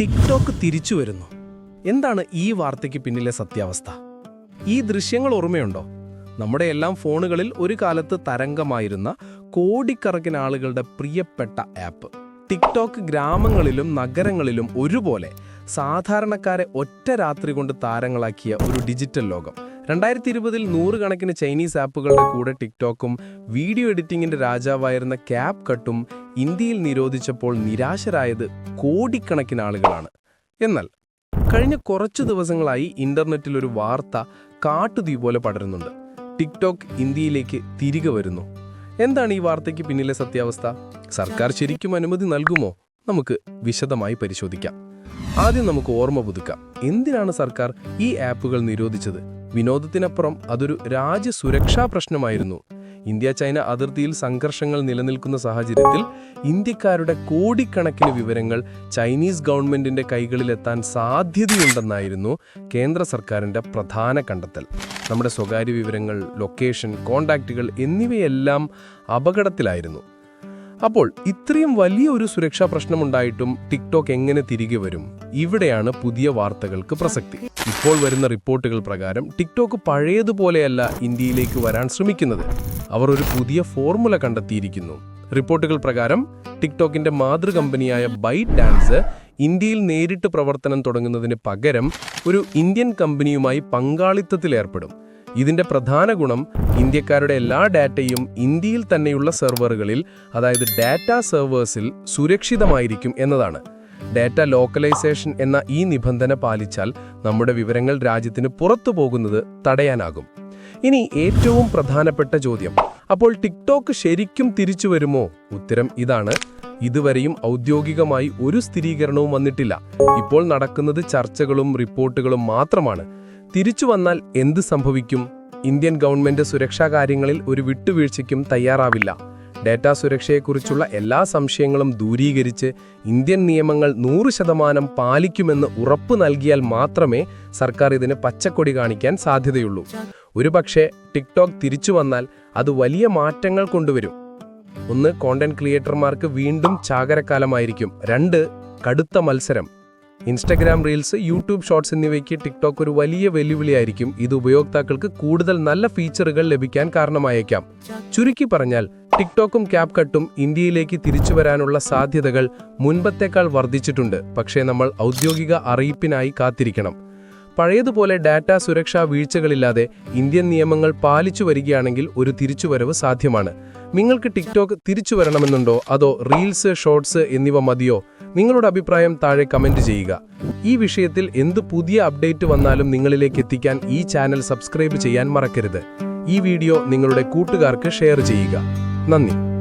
TikTok തിരിച്ചു വരുന്നു. എന്താണ് ഈ വാർത്തയ്ക്ക് പിന്നിലെ സത്യാവസ്ഥ? ഈ ദൃശ്യങ്ങൾ ഓർമ്മയുണ്ടോ? നമ്മുടെ എല്ലാം ഫോണുകളിൽ ഒരു കാലത്ത് തരംഗമായിരുന്ന കോടിക്കണക്കിന് ആളുകളുടെ പ്രിയപ്പെട്ട ആപ്പ്. ടിക്ടോക്ക് ഗ്രാമങ്ങളിലും നഗരങ്ങളിലും ഒരുപോലെ സാധാരണക്കാരെ ഒറ്റ രാത്രി കൊണ്ട് താരങ്ങളാക്കിയ ഒരു ഡിജിറ്റൽ ലോകം. രണ്ടായിരത്തി ഇരുപതിൽ നൂറുകണക്കിന് ചൈനീസ് ആപ്പുകളുടെ കൂടെ ടിക്ടോക്കും വീഡിയോ എഡിറ്റിംഗിന്റെ രാജാവായിരുന്ന ക്യാപ് കട്ടും ഇന്ത്യയിൽ നിരോധിച്ചപ്പോൾ നിരാശരായത് കോടിക്കണക്കിന് ആളുകളാണ്. എന്നാൽ കഴിഞ്ഞ കുറച്ചു ദിവസങ്ങളായി ഇന്റർനെറ്റിൽ ഒരു വാർത്ത കാട്ടുതീ പോലെ പടരുന്നുണ്ട്. ടിക്ടോക്ക് ഇന്ത്യയിലേക്ക് തിരികെ വരുന്നു. എന്താണ് ഈ വാർത്തയ്ക്ക് പിന്നിലെ സത്യാവസ്ഥ? സർക്കാർ ശരിക്കും അനുമതി നൽകുമോ? നമുക്ക് വിശദമായി പരിശോധിക്കാം. ആദ്യം നമുക്ക് ഓർമ്മ പുതുക്കാം. എന്തിനാണ് സർക്കാർ ഈ ആപ്പുകൾ നിരോധിച്ചത്? വിനോദത്തിനപ്പുറം അതൊരു രാജ്യസുരക്ഷാ പ്രശ്നമായിരുന്നു. ഇന്ത്യ ചൈന അതിർത്തിയിൽ സംഘർഷങ്ങൾ നിലനിൽക്കുന്ന സാഹചര്യത്തിൽ ഇന്ത്യക്കാരുടെ കോടിക്കണക്കിന് വിവരങ്ങൾ ചൈനീസ് ഗവൺമെന്റിന്റെ കൈകളിലെത്താൻ സാധ്യതയുണ്ടെന്നായിരുന്നു കേന്ദ്ര സർക്കാരിന്റെ പ്രധാന കണ്ടെത്തൽ. നമ്മുടെ സ്വകാര്യ വിവരങ്ങൾ ലൊക്കേഷൻ കോണ്ടാക്റ്റുകൾ എന്നിവയെല്ലാം അപകടത്തിലായിരുന്നു. അപ്പോൾ ഇത്രയും വലിയ ഒരു സുരക്ഷാ പ്രശ്നമുണ്ടായിട്ടും ടിക്ടോക്ക് എങ്ങനെ തിരികെ വരും? ഇവിടെയാണ് പുതിയ വാർത്തകൾക്ക് പ്രസക്തി. ഇപ്പോൾ വരുന്ന റിപ്പോർട്ടുകൾ പ്രകാരം ടിക്ടോക്ക് പഴയതുപോലെയല്ല ഇന്ത്യയിലേക്ക് വരാൻ ശ്രമിക്കുന്നത്. അവർ ഒരു പുതിയ ഫോർമുല കണ്ടെത്തിയിരിക്കുന്നു. റിപ്പോർട്ടുകൾ പ്രകാരം ടിക്ടോക്കിന്റെ മാതൃകമ്പനിയായ ബൈറ്റ് ഡാൻസ് ഇന്ത്യയിൽ നേരിട്ട് പ്രവർത്തനം തുടങ്ങുന്നതിന് പകരം ഒരു ഇന്ത്യൻ കമ്പനിയുമായി പങ്കാളിത്തത്തിലേർപ്പെടും ഇതിന്റെ പ്രധാന ഗുണം ഇന്ത്യക്കാരുടെ എല്ലാ ഡാറ്റയും ഇന്ത്യയിൽ തന്നെയുള്ള സെർവറുകളിൽ അതായത് ഡാറ്റ സെർവേഴ്സിൽ സുരക്ഷിതമായിരിക്കും എന്നതാണ്. ഡാറ്റ ലോക്കലൈസേഷൻ എന്ന ഈ നിബന്ധന പാലിച്ചാൽ നമ്മുടെ വിവരങ്ങൾ രാജ്യത്തിന് പുറത്തു പോകുന്നത് തടയാനാകും. ഇനി ഏറ്റവും പ്രധാനപ്പെട്ട ചോദ്യം. അപ്പോൾ ടിക്ടോക്ക് ശരിക്കും തിരിച്ചു വരുമോ? ഉത്തരം ഇതാണ്. ഇതുവരെയും ഔദ്യോഗികമായി ഒരു സ്ഥിരീകരണവും വന്നിട്ടില്ല. ഇപ്പോൾ നടക്കുന്നത് ചർച്ചകളും റിപ്പോർട്ടുകളും മാത്രമാണ്. തിരിച്ചു വന്നാൽ എന്ത് സംഭവിക്കും? ഇന്ത്യൻ ഗവൺമെന്റ് സുരക്ഷാ കാര്യങ്ങളിൽ ഒരു വിട്ടുവീഴ്ചയ്ക്കും തയ്യാറാവില്ല. ഡാറ്റാ സുരക്ഷയെക്കുറിച്ചുള്ള എല്ലാ സംശയങ്ങളും ദൂരീകരിച്ച് ഇന്ത്യൻ നിയമങ്ങൾ നൂറ് ശതമാനം പാലിക്കുമെന്ന് ഉറപ്പ് നൽകിയാൽ മാത്രമേ സർക്കാർ ഇതിന് പച്ചക്കൊടി കാണിക്കാൻ സാധ്യതയുള്ളൂ. ഒരുപക്ഷെ ടിക്ടോക്ക് തിരിച്ചു വന്നാൽ അത് വലിയ മാറ്റങ്ങൾ കൊണ്ടുവരും. ഒന്ന് കോണ്ടന്റ് ക്രിയേറ്റർമാർക്ക് വീണ്ടും ചാകരക്കാലമായിരിക്കും. രണ്ട് കടുത്ത മത്സരം. ഇൻസ്റ്റഗ്രാം റീൽസ് യൂട്യൂബ് ഷോർട്സ് എന്നിവയ്ക്ക് ടിക്ടോക്ക് ഒരു വലിയ വെല്ലുവിളിയായിരിക്കും. ഇത് ഉപയോക്താക്കൾക്ക് കൂടുതൽ നല്ല ഫീച്ചറുകൾ ലഭിക്കാൻ കാരണമായേക്കാം. ചുരുക്കി പറഞ്ഞാൽ ടിക്ടോക്കും ക്യാപ് കട്ടും ഇന്ത്യയിലേക്ക് തിരിച്ചു വരാനുള്ള സാധ്യതകൾ മുൻപത്തേക്കാൾ വർദ്ധിച്ചിട്ടുണ്ട്. പക്ഷേ നമ്മൾ ഔദ്യോഗിക അറിയിപ്പിനായി കാത്തിരിക്കണം. പഴയതുപോലെ ഡാറ്റ സുരക്ഷാ വീഴ്ചകളില്ലാതെ ഇന്ത്യൻ നിയമങ്ങൾ പാലിച്ചു വരികയാണെങ്കിൽ ഒരു തിരിച്ചുവരവ് സാധ്യമാണ്. നിങ്ങൾക്ക് ടിക്ടോക്ക് തിരിച്ചു വരണമെന്നുണ്ടോ? അതോ റീൽസ് ഷോർട്സ് എന്നിവ മതിയോ? നിങ്ങളുടെ അഭിപ്രായം താഴെ കമന്റ് ചെയ്യുക. ഈ വിഷയത്തിൽ എന്ത് പുതിയ അപ്ഡേറ്റ് വന്നാലും നിങ്ങളിലേക്ക് എത്തിക്കാൻ ഈ ചാനൽ സബ്സ്ക്രൈബ് ചെയ്യാൻ മറക്കരുത്. ഈ വീഡിയോ നിങ്ങളുടെ കൂട്ടുകാർക്ക് ഷെയർ ചെയ്യുക. 那你